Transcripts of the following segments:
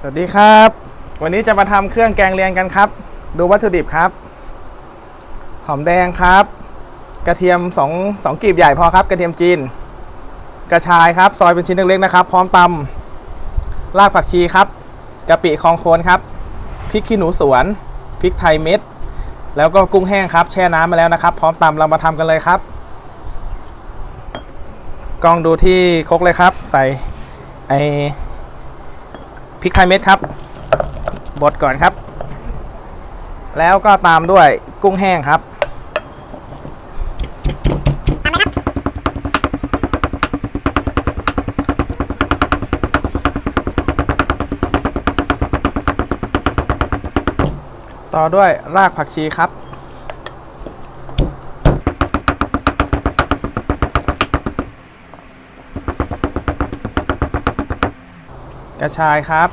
สวัสดีครับ วันนี้จะมาทำเครื่องแกงเลียงกันครับ ดูวัตถุดิบครับ หอมแดงครับ กระเทียม2 2กีบใหญ่พอครับ กระเทียมจีน กระชายครับ ซอยเป็นชิ้นเล็กๆนะครับ พร้อมตำรากผักชีครับกะปิคองโคนครับพริกขี้หนูสวนพริกไทยเม็ด แล้วก็กุ้งแห้งครับ แช่น้ำมาแล้วนะครับ พร้อมตำเรามาทำกันเลยครับกล้องดูที่คกเลยครับ ใส่ไอ พริกไทยเม็ดครับ บดก่อนครับ แล้วก็ตามด้วยกุ้งแห้งครับต่อด้วยรากผักชีครับ กระชายครับ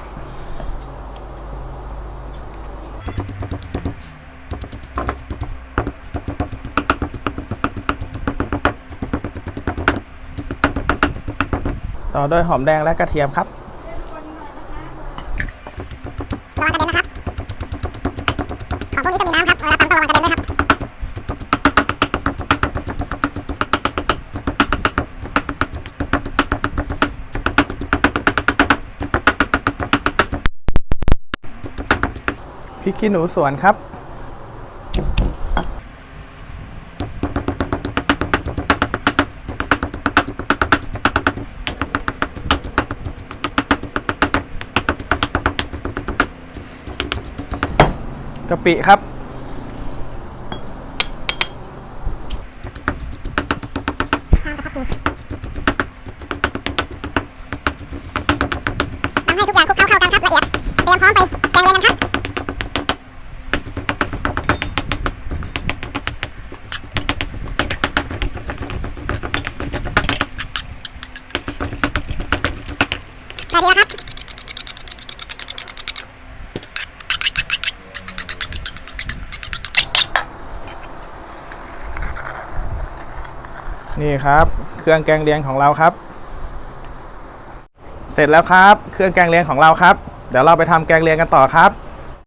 ต่อด้วยหอมแดงและกระเทียมครับระวังกระเด็นนะครับ ของพวกนี้จะมีน้ำครับเวลาตำต้องระวังกระเด็นด้วยครับ พริกขี้หนูสวนครับ กะปิครับทำให้ทุกอย่างคลุก ได้ดีแล้วครับนี่ครับ เครื่องแกงเลียงของเราครับ เสร็จแล้วครับ เครื่องแกงเลียงของเราครับ เดี๋ยวเราไปทำแกงเลียงกันต่อครับ